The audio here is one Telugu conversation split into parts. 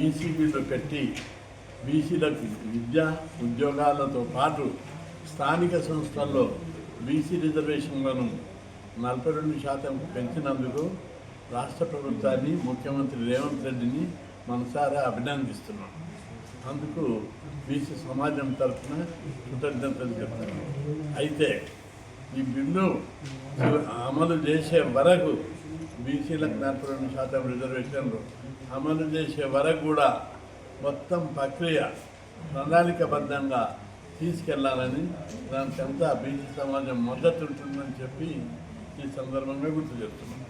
బీసీ పెట్టి బీసీలకు విద్య ఉద్యోగాలతో పాటు స్థానిక సంస్థల్లో బీసీ రిజర్వేషన్లను నలభై రెండు శాతం పెంచినందుకు రాష్ట్ర ప్రభుత్వాన్ని ముఖ్యమంత్రి రేవంత్ రెడ్డిని మనసారా అభినందిస్తున్నాం. అందుకు బీసీ సమాజం తరఫున కృతజ్ఞతలు చెప్తున్నాను అయితే ఈ బిల్లు అమలు చేసే వరకు బీసీలకు నలభై రెండు శాతం రిజర్వేషన్లు అమలు చేసే వరకు కూడా మొత్తం ప్రక్రియ ప్రణాళికబద్ధంగా తీసుకెళ్ళాలని దానికంతా బీసీ సమాజం మద్దతు ఉంటుందని చెప్పి ఈ సందర్భంగా గుర్తు చేస్తున్నాం.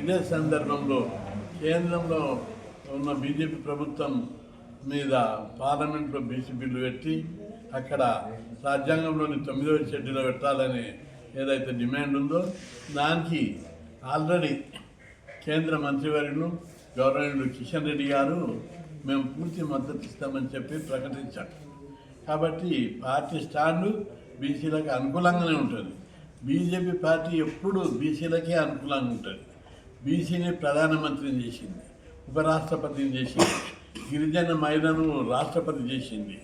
ఇదే సందర్భంలో కేంద్రంలో ఉన్న బీజేపీ ప్రభుత్వం మీద పార్లమెంట్లో బీసీ బిల్లు పెట్టి అక్కడ రాజ్యాంగంలోని తొమ్మిదవ షెడ్యూల్లో పెట్టాలని ఏదైతే డిమాండ్ ఉందో దానికి ఆల్రెడీ కేంద్ర మంత్రివర్యులు గవర్నర్ కిషన్ రెడ్డి గారు మేము పూర్తి మద్దతు ఇస్తామని చెప్పి ప్రకటించాం. కాబట్టి పార్టీ స్టాండు బీసీలకు అనుకూలంగానే ఉంటుంది. బీజేపీ పార్టీ ఎప్పుడు బీసీలకే అనుకూలంగా ఉంటుంది. బీసీని ప్రధానమంత్రిని చేసింది ఉపరాష్ట్రపతిని చేసింది గిరిజన మహిళను రాష్ట్రపతి చేసింది.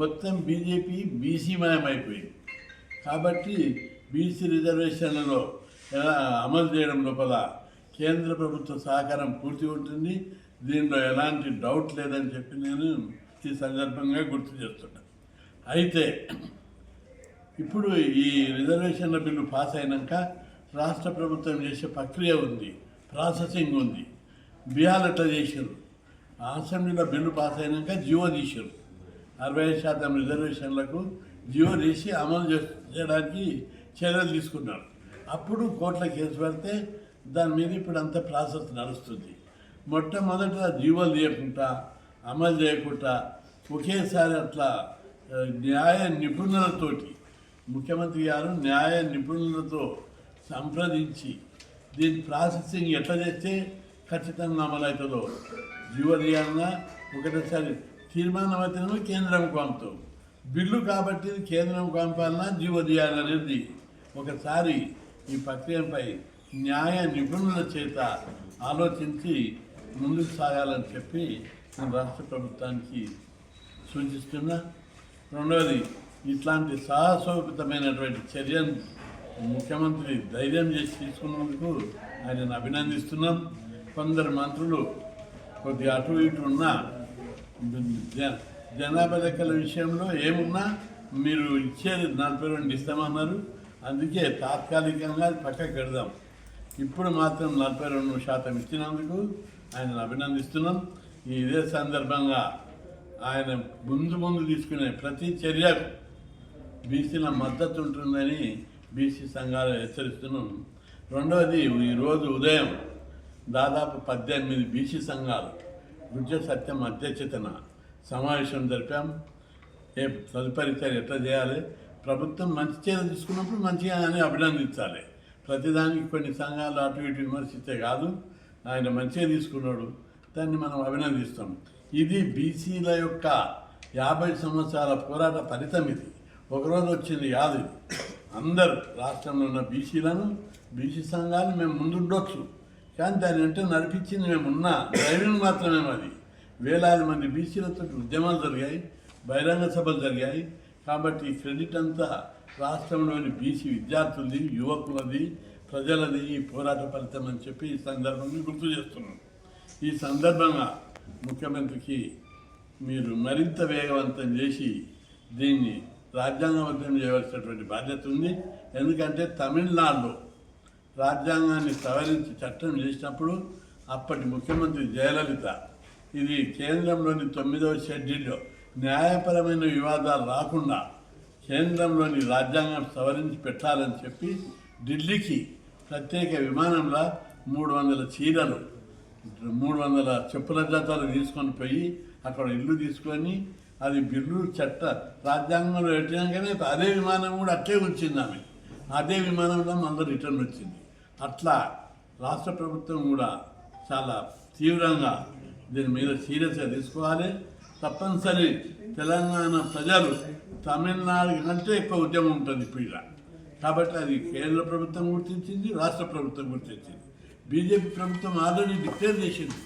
మొత్తం బీజేపీ బీసీమయమైపోయింది కాబట్టి బీసీ రిజర్వేషన్లలో ఎలా అమలు చేయడం లోపల కేంద్ర ప్రభుత్వ సహకారం పూర్తి ఉంటుంది. దీనిలో ఎలాంటి డౌట్ లేదని చెప్పి నేను ఈ సందర్భంగా గుర్తు చేస్తున్నాను అయితే ఇప్పుడు ఈ రిజర్వేషన్ల బిల్లు పాస్ అయినాక రాష్ట్ర ప్రభుత్వం చేసే ప్రక్రియ ఉంది ప్రాసెసింగ్ ఉంది. బీహార్ అట్లా చేశారు అసెంబ్లీలో బిల్లు పాస్ అయినాక జియో తీశారు అరవై ఐదు శాతం రిజర్వేషన్లకు జియో తీసి అమలు చేయడానికి చర్యలు తీసుకున్నారు. అప్పుడు కోర్టుల కేసు పెడితే దాని మీద ఇప్పుడు అంత ప్రాసెస్ నడుస్తుంది. మొట్టమొదట జీవోలు చేయకుండా అమలు చేయకుండా ఒకేసారి అట్లా న్యాయ నిపుణులతోటి ముఖ్యమంత్రి గారు న్యాయ నిపుణులతో సంప్రదించి దీని ప్రాసెసింగ్ ఎట్లా చేస్తే ఖచ్చితంగా అమలవుతుందో జీవనీయంగా ఒకటేసారి తీర్మానం అయితేనేమో కేంద్రం పంపుతాం బిల్లు కాబట్టి కేంద్రం కేంద్రం పంపాలన్నా అనేది ఒకసారి ఈ ప్రక్రియపై న్యాయ నిపుణుల చేత ఆలోచించి ముందుకు సాగాలని చెప్పి నేను రాష్ట్ర ప్రభుత్వానికి సూచిస్తున్నా. రెండవది ఇట్లాంటి సాహసోపితమైనటువంటి చర్యను ముఖ్యమంత్రి ధైర్యం చేసి తీసుకున్నందుకు ఆయనను అభినందిస్తున్నాం. కొందరు మంత్రులు కొద్దిగా అటు ఇటు ఉన్న జ- జనాభా లెక్కల విషయంలో ఏమున్నా మీరు ఇచ్చేది నలభై రెండు ఇస్తామన్నారు అందుకే తాత్కాలికంగా పక్కకు పెడదాం. ఇప్పుడు మాత్రం నలభై రెండు శాతం ఇచ్చినందుకు ఆయనను అభినందిస్తున్నాం. ఈ ఇదే సందర్భంగా ఆయన ముందు ముందు తీసుకునే ప్రతి చర్యకు బీసీల మద్దతు ఉంటుందని బీసీ సంఘాలు హెచ్చరిస్తున్నాం. రెండవది ఈరోజు ఉదయం దాదాపు పద్దెనిమిది బీసీ సంఘాలు గుజ్జ సత్యం అధ్యక్షతన సమావేశం జరిపాం. ఏ తదుపరి చర్య ఎట్లా చేయాలి? ప్రభుత్వం మంచి చర్య తీసుకున్నప్పుడు మంచిగా అని అభినందించాలి. ప్రతిదానికి కొన్ని సంఘాలు అటు ఇటు విమర్శిస్తే కాదు. ఆయన మంచిగా తీసుకున్నాడు. దాన్ని మనం అభినందిస్తాం. ఇది బీసీల యొక్క యాభై సంవత్సరాల పోరాట ఫలితం ఇది. ఒకరోజు వచ్చింది కాదు ఇది. అందరూ రాష్ట్రంలో ఉన్న బీసీలను బీసీ సంఘాలు మేము ముందుండొచ్చు. కానీ దాని అంటే నడిపించింది మేము ఉన్న డ్రైవింగ్ మాత్రమే అది వేలాది మంది బీసీలతో ఉద్యమాలు జరిగాయి. బహిరంగ సభలు జరిగాయి. కాబట్టి క్రెడిట్ అంతా రాష్ట్రంలోని బీసీ విద్యార్థులది యువకులది ప్రజలది ఈ పోరాట ఫలితం అని చెప్పి ఈ సందర్భంగా గుర్తు చేస్తున్నాను ఈ సందర్భంగా ముఖ్యమంత్రికి మీరు మరింత వేగవంతం చేసి దీన్ని రాజ్యాంగబద్ధం చేయవలసినటువంటి బాధ్యత ఉంది. ఎందుకంటే తమిళనాడులో రాజ్యాంగాన్ని సవరించి చట్టం చేసినప్పుడు అప్పటి ముఖ్యమంత్రి జయలలిత ఇది కేంద్రంలోని తొమ్మిదవ షెడ్యూల్లో న్యాయపరమైన వివాదాలు రాకుండా కేంద్రంలోని రాజ్యాంగం సవరించి పెట్టాలని చెప్పి ఢిల్లీకి ప్రత్యేక విమానంలో మూడు వందల చీరలు మూడు వందల చెప్పుల జాతాలు తీసుకొని పోయి అక్కడ ఇల్లు తీసుకొని అది బిల్లు చట్ట రాజ్యాంగంలో పెట్టినాకనే అదే విమానం కూడా అట్లే వచ్చింది ఆమె. అదే విమానంలో అందరూ రిటర్న్ వచ్చింది. అట్లా రాష్ట్ర ప్రభుత్వం కూడా చాలా తీవ్రంగా దీని మీద సీరియస్గా తీసుకోవాలి. తప్పనిసరి తెలంగాణ ప్రజలు తమిళనాడు కంటే ఎక్కువ ఉద్యమం ఉంటుంది ఇప్పుడు ఇలా. కాబట్టి అది కేంద్ర ప్రభుత్వం గుర్తించింది రాష్ట్ర ప్రభుత్వం గుర్తించింది. బీజేపీ ప్రభుత్వం ఆల్రెడీ డిక్లేర్ చేసింది.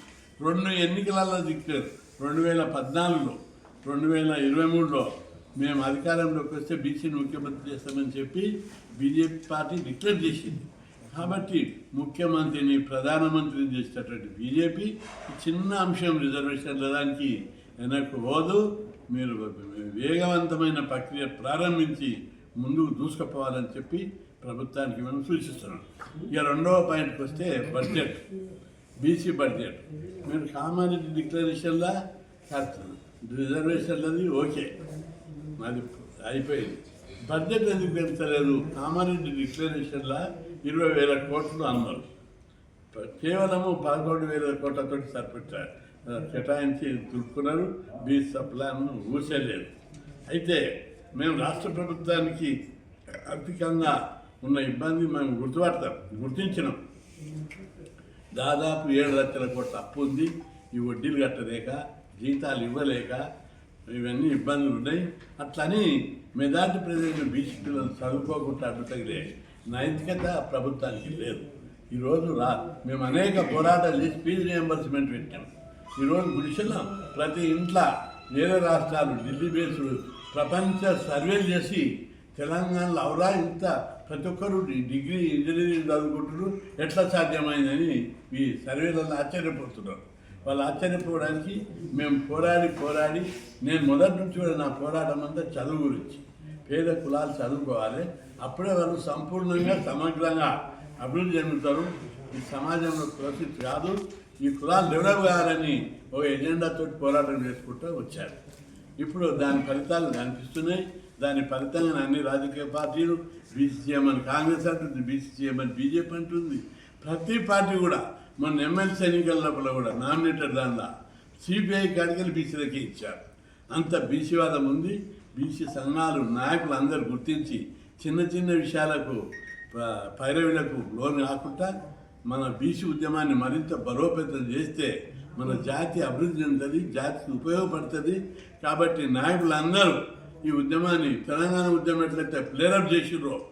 రెండు ఎన్నికలలో డిక్లేర్. రెండు వేల పద్నాలుగులో రెండు వేల ఇరవై మూడులో మేము అధికారంలోకి వస్తే బీసీని ముఖ్యమంత్రి చేస్తామని చెప్పి బీజేపీ పార్టీ డిక్లేర్ చేసింది. కాబట్టి ముఖ్యమంత్రిని ప్రధానమంత్రిని చేసేటటువంటి బీజేపీ చిన్న అంశం రిజర్వేషన్ల దానికి వెనక్కు పోదు. మీరు వేగవంతమైన ప్రక్రియ ప్రారంభించి ముందుకు దూసుకుపోవాలని చెప్పి ప్రభుత్వానికి మేము సూచిస్తున్నాం. ఇక రెండవ పాయింట్కి వస్తే బడ్జెట్ బీసీ బడ్జెట్. మీరు కామారెడ్డి డిక్లరేషన్లా రిజర్వేషన్లది ఓకే. అది అయిపోయింది. బడ్జెట్ ఎందుకు పెంచలేదు? కామారెడ్డి డిక్లరేషన్లా ఇరవై వేల కోట్లు అన్నారు కేవలము పదకొండు వేల కోట్లతో సరిపెట్టారు. కేటాయించి దులుపుకున్నారు బీచ్ సప్లాను ఊసేయలేదు అయితే మేము రాష్ట్ర ప్రభుత్వానికి ఆర్థికంగా ఉన్న ఇబ్బంది మేము గుర్తుపడతాం గుర్తించినాం. దాదాపు ఏడు లక్షల కోట్ల అప్పు ఉంది. ఈ వడ్డీలు కట్టలేక జీతాలు ఇవ్వలేక ఇవన్నీ ఇబ్బందులు ఉన్నాయి. అట్లని మెజార్టీ ప్రజలు బీసీ పిల్లలు చదువుకోకుండా అడ్డుతగిలే నైతికత ప్రభుత్వానికి లేదు. ఈరోజు రా మేము అనేక పోరాటాలు చేసి ఫీజు రియంబర్స్మెంట్ పెట్టాము ఈరోజు గుడిసెలో ప్రతి ఇంట్లో వేరే రాష్ట్రాలు ఢిల్లీ బేస్డ్ ప్రపంచ సర్వేలు చేసి తెలంగాణలో అవరా ఇంత ప్రతి ఒక్కరు డిగ్రీ ఇంజనీరింగ్ చదువుకుంటున్నారు. ఎట్లా సాధ్యమైందని ఈ సర్వేలలో ఆశ్చర్యపోతున్నారు. వాళ్ళు ఆశ్చర్యపోవడానికి మేము పోరాడి పోరాడి నేను మొదటి నుంచి కూడా నా పోరాటం అంతా చదువు గురించి పేద కులాలు చదువుకోవాలి. అప్పుడే వాళ్ళు సంపూర్ణంగా సమగ్రంగా అభివృద్ధి చెందుతారు. ఈ సమాజంలో ప్రసిద్ధి కాదు. ఈ కులాలు డెవలప్ కావాలని ఒక ఎజెండాతో పోరాటం చేసుకుంటూ వచ్చారు. ఇప్పుడు దాని ఫలితాలు కనిపిస్తున్నాయి. దాని ఫలితంగా అన్ని రాజకీయ పార్టీలు బీసీ చేయమని కాంగ్రెస్ అంటుంది బీసీ చేయమని బీజేపీ అంటుంది. ప్రతి పార్టీ కూడా మొన్న ఎమ్మెల్సీ ఎన్నికల లోపల కూడా నామినేటెడ్ దానిలో సిపిఐ కాడికలు బీసీలకే ఇచ్చారు. అంత బీసీవాదం ఉంది. బీసీ సంఘాలు నాయకులు అందరూ గుర్తించి చిన్న చిన్న విషయాలకు ప- పైరవులకు లోన్ కాకుండా మన బీసీ ఉద్యమాన్ని మరింత బలోపేతం చేస్తే మన జాతి అభివృద్ధి చెందుతుంది జాతికి ఉపయోగపడుతుంది. కాబట్టి నాయకులందరూ ఈ ఉద్యమాన్ని తెలంగాణ ఉద్యమం ఎట్లయితే ప్లేరప్ చేసిర్రో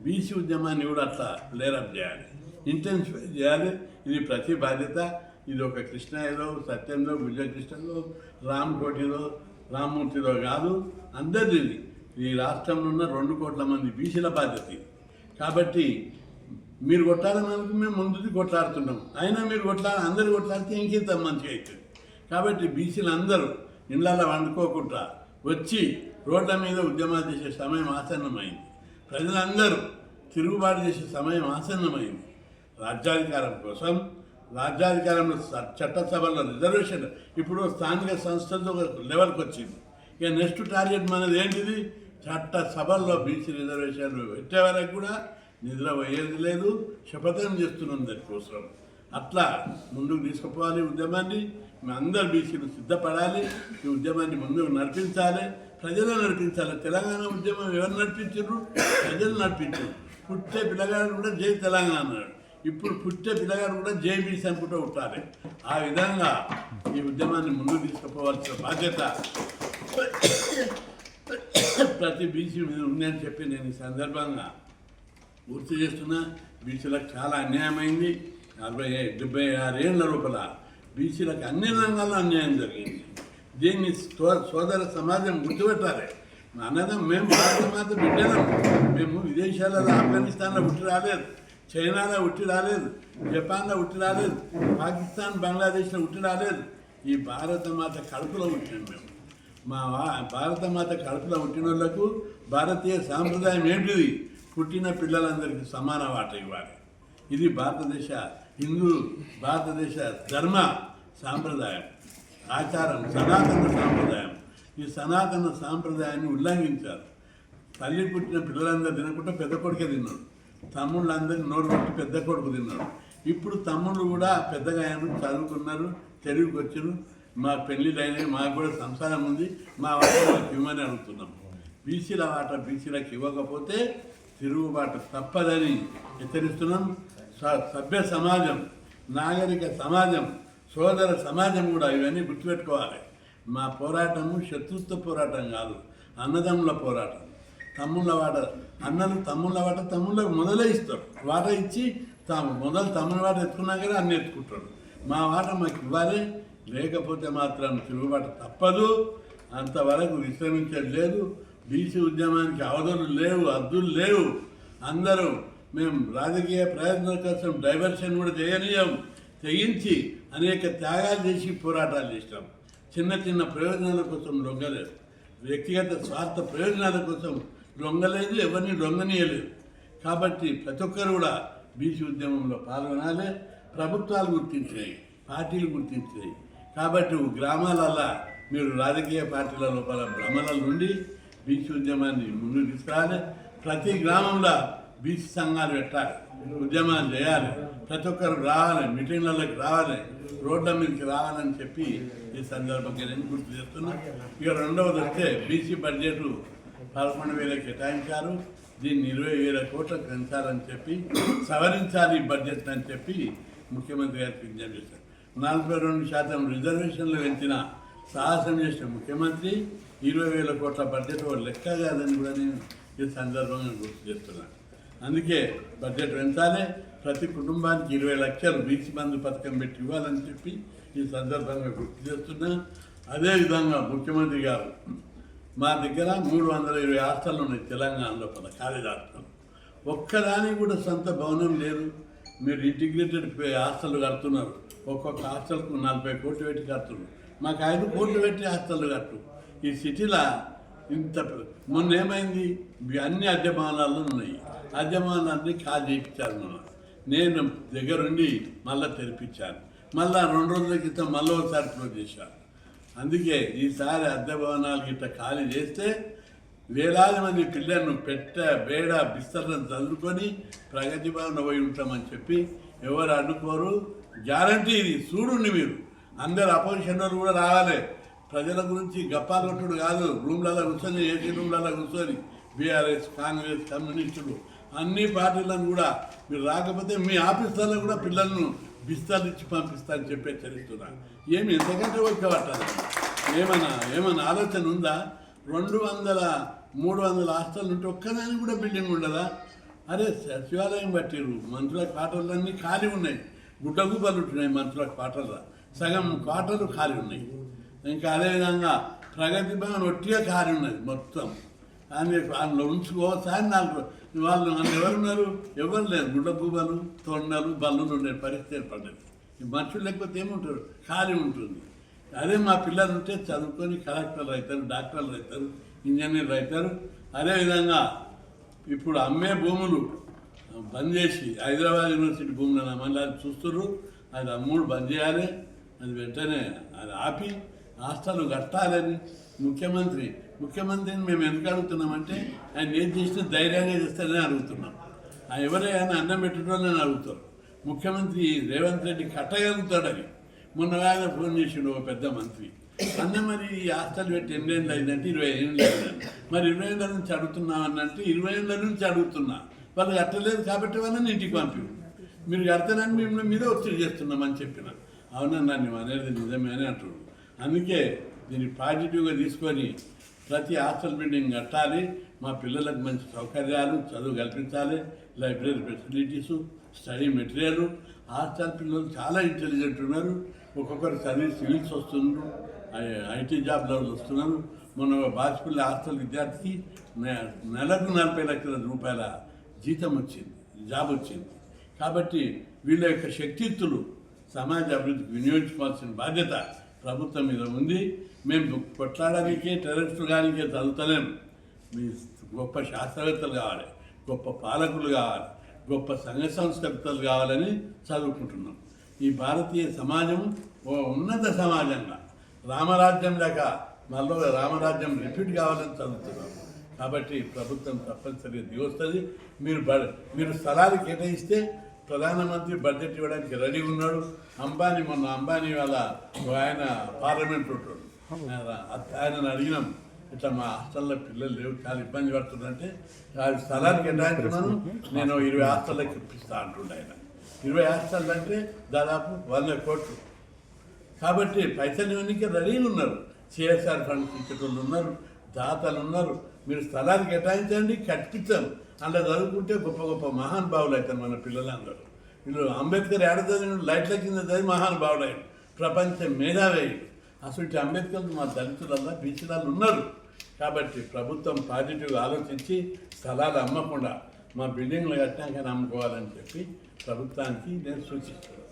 బీసీ ఉద్యమాన్ని కూడా అట్లా ప్లేరప్ చేయాలి. ఇంటెన్సిఫై చేయాలి. ఇది ప్రతి బాధ్యత. ఇది ఒక కృష్ణయ్యలో సత్యంలో విజయకృష్ణలో రామకోటిలో రామ్మూర్తిలో కాదు. అందరిది ఈ రాష్ట్రంలో ఉన్న రెండు కోట్ల మంది బీసీల బాధ్యత కాబట్టి మీరు కొట్టాలని మేము ముందుది కొట్లాడుతున్నాం. అయినా మీరు కొట్లా అందరు కొట్లాడితే ఇంకింత మంచిగా అవుతుంది? కాబట్టి బీసీలు అందరూ ఇళ్ళల్లో వండుకోకుండా వచ్చి రోడ్ల మీద ఉద్యమాలు చేసే సమయం ఆసన్నమైంది. ప్రజలందరూ తిరుగుబాటు చేసే సమయం ఆసన్నమైంది. రాజ్యాధికారం కోసం రాజ్యాధికారంలో స- చట్టసభల్లో రిజర్వేషన్ ఇప్పుడు స్థానిక సంస్థలతో ఒక లెవెల్కి వచ్చింది. ఇక నెక్స్ట్ టార్గెట్ మనది ఏంటిది? చట్ట సభల్లో బీసీ రిజర్వేషన్లు పెట్టే వరకు కూడా నిద్ర పోయేది లేదు శపథం చేస్తున్నాం దానికోసం. అట్లా ముందుకు తీసుకుపోవాలి ఉద్యమాన్ని మేము అందరు బీసీలు సిద్ధపడాలి ఈ ఉద్యమాన్ని ముందుకు నడిపించాలి. ప్రజలు నడిపించాలి. తెలంగాణ ఉద్యమం ఎవరు నడిపించారు? ప్రజలు నడిపించారు. పుట్టే పిల్లగాడు కూడా జై తెలంగాణ అన్నాడు. ఇప్పుడు పుట్టే పిల్లగాడు కూడా జై బీసీ అనుకుంటూ ఉంటారు. ఆ విధంగా ఈ ఉద్యమాన్ని ముందుకు తీసుకుపోవాల్సిన బాధ్యత ప్రతి బీసీ మీద ఉందని చెప్పి నేను ఈ సందర్భంగా గుర్తు చేస్తున్నా. బీసీలకు చాలా అన్యాయమైంది నలభై డెబ్బై ఆరేళ్ళ లోపల బీసీలకు అన్ని రంగాల్లో అన్యాయం జరిగింది. దీన్ని సో- సోదర సమాజం గుర్తుపెట్టాలి. అన్నదం మేము భారత మాత బిడ్డలం. మేము విదేశాలలో ఆఫ్ఘనిస్తాన్లో పుట్టి రాలేదు. చైనాలో ఉట్టి రాలేదు. జపాన్లో ఉట్టి రాలేదు. పాకిస్తాన్ బంగ్లాదేశ్లో ఉట్టి రాలేదు. ఈ భారత మాత కడుపులో పుట్టినాం మేము. మా భారత మాత కడుపులో పుట్టిన వాళ్ళకు భారతీయ సాంప్రదాయం ఏంటిది? పుట్టిన పిల్లలందరికీ సమాన వాట ఇవ్వాలి. ఇది భారతదేశ హిందూ భారతదేశ ధర్మ సాంప్రదాయం ఆచారం సనాతన సాంప్రదాయం. ఈ సనాతన సాంప్రదాయాన్ని ఉల్లంఘించారు. తల్లి పుట్టిన పిల్లలందరూ తినకుండా పెద్ద కొడుకే తిన్నాడు. తమ్ముళ్ళందరినీ నోరు పెట్టి పెద్ద కొడుకు తిన్నాడు. ఇప్పుడు తమ్ముళ్ళు కూడా పెద్దగా అయ్యారు చదువుకున్నారు తెలుగుకి వచ్చారు. మా పెళ్ళిళ్ళు అయినాయి మాకు కూడా సంసారం ఉంది. మా వాట ఇవ్వమని అడుగుతున్నాం. బీసీల వాట బీసీలకు ఇవ్వకపోతే తిరుగుబాటు తప్పదని హెచ్చరిస్తున్నాం. స- సభ్య సమాజం నాగరిక సమాజం సోదర సమాజం కూడా ఇవన్నీ గుర్తుపెట్టుకోవాలి. మా పోరాటము శత్రుత్వ పోరాటం కాదు అన్నదమ్ముల పోరాటం. తమ్ముళ్ళ వాట అన్నలు తమ్ముళ్ళ వాట తమ్ముళ్ళకు మొదలే ఇస్తారు. వాట ఇచ్చి తాము మొదలు తమ్ముల వాట ఎత్తుకున్నాక అన్ని ఎత్తుకుంటాడు. మా వాట మాకు ఇవ్వాలి. లేకపోతే మాత్రం తిరుగుబాటు తప్పదు. అంతవరకు విశ్రమించేది లేదు. బీసీ ఉద్యమానికి అవధులు లేవు అద్దులు లేవు. అందరూ మేము రాజకీయ ప్రయత్నం కోసం డైవర్షన్ కూడా చేయనీయం తెగించి అనేక త్యాగాలు చేసి పోరాటాలు చేసినాం. చిన్న చిన్న ప్రయోజనాల కోసం లొంగలేదు. వ్యక్తిగత స్వార్థ ప్రయోజనాల కోసం లొంగలేదు ఎవరిని లొంగనీయలేదు. కాబట్టి ప్రతి ఒక్కరు కూడా బీసీ ఉద్యమంలో పాల్గొనాలి ప్రభుత్వాలు గుర్తించినాయి పార్టీలు గుర్తించినాయి. కాబట్టి గ్రామాలల్లా మీరు రాజకీయ పార్టీల లోపల భ్రమల నుండి బీసీ ఉద్యమాన్ని ముందుకు తీసుకురావాలి ప్రతి గ్రామంలో బీసీ సంఘాలు పెట్టాలి. ఉద్యమాలు చేయాలి. ప్రతి ఒక్కరు రావాలి. మీటింగ్లలోకి రావాలి. రోడ్ల మీదకి రావాలని చెప్పి ఈ సందర్భంగా నేను గుర్తు చేస్తున్నా. ఇక రెండవది వస్తే బీసీ బడ్జెట్ పదకొండు వేల కేటాయించారు. దీన్ని ఇరవై వేల కోట్లకు పెంచాలని చెప్పి సవరించాలి ఈ బడ్జెట్ అని చెప్పి ముఖ్యమంత్రి గారికి విజ్ఞప్తి చేశారు. నలభై రెండు శాతం రిజర్వేషన్లు పెంచిన సాహసం చేసిన ముఖ్యమంత్రి ఇరవై వేల కోట్ల బడ్జెట్ ఒక లెక్క కాదని కూడా నేను ఈ సందర్భంగా గుర్తు చేస్తున్నాను అందుకే బడ్జెట్ పెంచాలి ప్రతి కుటుంబానికి ఇరవై లక్షలు బీసీ బంధు పథకం పెట్టి ఇవ్వాలని చెప్పి ఈ సందర్భంగా గుర్తు చేస్తున్నా. అదేవిధంగా ముఖ్యమంత్రి గారు మా దగ్గర మూడు వందల ఇరవై హాస్టళ్ళు ఉన్నాయి తెలంగాణ లోపల కాలేజ్ హాస్టల్ ఒక్కదానికి కూడా సొంత భవనం లేదు. మీరు ఇంటిగ్రేటెడ్ హాస్టల్ కడుతున్నారు. ఒక్కొక్క హాస్టల్కు నలభై కోట్లు పెట్టి కడుతున్నారు. మాకు ఐదు కోట్లు పెట్టి హాస్టల్ కట్టు. ఈ సిటీలో ఇంత మొన్న ఏమైంది అన్ని అద్దె ఉన్నాయి. అద్దె భవనాన్ని ఖాళీ మనం నేను దగ్గరుండి మళ్ళీ తెరిపించాను. మళ్ళా రెండు రోజుల క్రితం మళ్ళీ ఒకసారి క్లోజ్ చేశాను. అందుకే ఈసారి అద్దె భవనాలు గిట్ట ఖాళీ చేస్తే వేలాది మంది పిల్లలను పెట్ట బేడ బిస్తర్లను చదువుకొని ప్రగతి భవన్ పోయి ఉంటామని చెప్పి ఎవరు అడ్డుకోరు గ్యారంటీ ఇది. చూడండి మీరు. అందరు అపోజిషన్ వాళ్ళు కూడా రావాలి. ప్రజల గురించి గప్పా కొట్టుడు కాదు. రూమ్లలో కూర్చొని ఏసీ రూమ్లలో కూర్చొని బీఆర్ఎస్ కాంగ్రెస్ కమ్యూనిస్టులు అన్ని పార్టీలను కూడా మీరు రాకపోతే మీ ఆఫీసులలో కూడా పిల్లలను బిస్తాలు ఇచ్చి చెప్పే అని ఏమి ఎంతకంటే ఒక్క ఏమన్నా ఏమన్నా ఆలోచన ఉందా? రెండు వందల మూడు వందల హాస్టల్ ఉంటే ఒక్కదానికి కూడా బిల్డింగ్ ఉండదా? అరే సచివాలయం పట్టిరు మంత్రుల క్వార్టర్లన్నీ ఖాళీ ఉన్నాయి. గుడ్డగుబలు ఉంటున్నాయి మంత్రుల క్వార్టర్ల. సగం క్వార్టర్లు ఖాళీ ఉన్నాయి. ఇంకా అదేవిధంగా ప్రగతి భవన్ ఒట్టిగా ఖాళీ ఉన్నది మొత్తం. కానీ అందులో ఉంచుకోసారి నాకు వాళ్ళు నన్ను ఎవరున్నారు ఎవరు లేరు. గుడ్డ తొండలు బల్లులు ఉండే పరిస్థితి ఏర్పడ్డది. మనుషులు లేకపోతే ఏముంటారు? ఖాళీ ఉంటుంది. అదే మా పిల్లలు ఉంటే చదువుకొని కలెక్టర్లు అవుతారు డాక్టర్లు అవుతారు ఇంజనీర్లు అవుతారు. అదేవిధంగా ఇప్పుడు అమ్మే భూములు బంద్ చేసి హైదరాబాద్ యూనివర్సిటీ భూములను మళ్ళీ అది చూస్తున్నారు అది అమ్ముడు బంద్ చేయాలి. అది వెంటనే అది ఆపి రాష్ట్రాలు కట్టాలని ముఖ్యమంత్రి ముఖ్యమంత్రిని మేము ఎందుకు అడుగుతున్నామంటే ఆయన ఏం చేసినా ధైర్యంగా చేస్తారని అడుగుతున్నాం. ఆ ఎవరైనా అన్నం పెట్టడం అడుగుతారు. ముఖ్యమంత్రి రేవంత్ రెడ్డి కట్టగలుగుతాడని మొన్న ఆయన ఫోన్ చేసిండు ఒక పెద్ద మంత్రి. అన్న మరి ఈ హాస్టల్ పెట్టి ఎన్నేళ్ళు అయిందంటే ఇరవై ఏళ్ళు అయిందండి మరి ఇరవై ఏళ్ళ నుంచి అడుగుతున్నాం అన్నంటే ఇరవై ఏళ్ళ నుంచి అడుగుతున్నా. వాళ్ళు కట్టలేదు కాబట్టి వాళ్ళని ఇంటికి పంపి మీరు కడతానని మేము మీద ఒత్తిడి చేస్తున్నామని చెప్పిన. అవునన్నా నువ్వు అనేది నిజమే అని అంటున్నాడు అందుకే దీన్ని పాజిటివ్గా తీసుకొని ప్రతి హాస్టల్ బిల్డింగ్ కట్టాలి. మా పిల్లలకు మంచి సౌకర్యాలు చదువు కల్పించాలి. Library facilities study material hostel పిల్లలు చాలా ఇంటెలిజెంట్ ఉన్నారు. ఒక్కొక్కరు చదివి సివిల్స్ వస్తున్నారు. ఐ- ఐటీ జాబ్లో వస్తున్నారు. మొన్న బాజ్పల్లి హాస్టల్ విద్యార్థికి నె- నెలకు నలభై లక్షల రూపాయల జీతం వచ్చింది జాబ్ వచ్చింది. కాబట్టి వీళ్ళ యొక్క శక్తిత్తులు సమాజ అభివృద్ధికి వినియోగించుకోవాల్సిన బాధ్యత ప్రభుత్వం మీద ఉంది. మేము కొట్లాడడానికే టెరరిస్టుగానికే కానీ చదువుతలేము మీ గొప్ప శాస్త్రవేత్తలు కావాలి గొప్ప పాలకులు కావాలి గొప్ప సంఘ సంస్కర్తలు కావాలని చదువుకుంటున్నాం. ఈ భారతీయ సమాజం ఓ ఉన్నత సమాజంగా రామరాజ్యం లేక మళ్ళీ రామరాజ్యం రిపీట్ కావాలని చదువుతున్నాం. కాబట్టి ప్రభుత్వం తప్పనిసరిగా దిగొస్తుంది. మీరు బ- మీరు స్థలాలు కేటాయిస్తే ప్రధానమంత్రి బడ్జెట్ ఇవ్వడానికి రెడీ ఉన్నాడు. అంబానీ మొన్న అంబానీ వాళ్ళ ఆయన పార్లమెంట్ ఉంటాడు. ఆయనను అడిగినాం ఇట్లా మా హాస్టల్లో పిల్లలు లేవు చాలా ఇబ్బంది పడుతుందంటే ఆ స్థలానికి కేటాయించున్నాను నేను ఇరవై హాస్టల్లోకి ఇప్పిస్తా అంటుండే ఆయన. ఇరవై హాస్టల్ అంటే దాదాపు వంద కోట్లు. కాబట్టి పైసలు ఇవ్వడానికి రెడీలు ఉన్నారు. సిఎస్ఆర్ ఫండ్ ఇచ్చేటోళ్ళు ఉన్నారు దాతలు ఉన్నారు. మీరు స్థలాన్ని కేటాయించండి కట్టించారు. అలా చదువుకుంటే గొప్ప గొప్ప మహానుభావులు అవుతారు మన పిల్లలందరూ. వీళ్ళు అంబేద్కర్ ఏడ చదివిన లైట్ల కింద చదివి మహానుభావుడు అయ్యాడు. ప్రపంచ మేధావేయుడు అసలు అంబేద్కర్ మా దళితులల్లా బీసీలలో ఉన్నారు. కాబట్టి ప్రభుత్వం పాజిటివ్గా ఆలోచించి స్థలాలు అమ్మకుండా మా బిల్డింగ్లు కట్టాక అమ్ముకోవాలని చెప్పి ప్రభుత్వానికి నేను సూచిస్తున్నాను.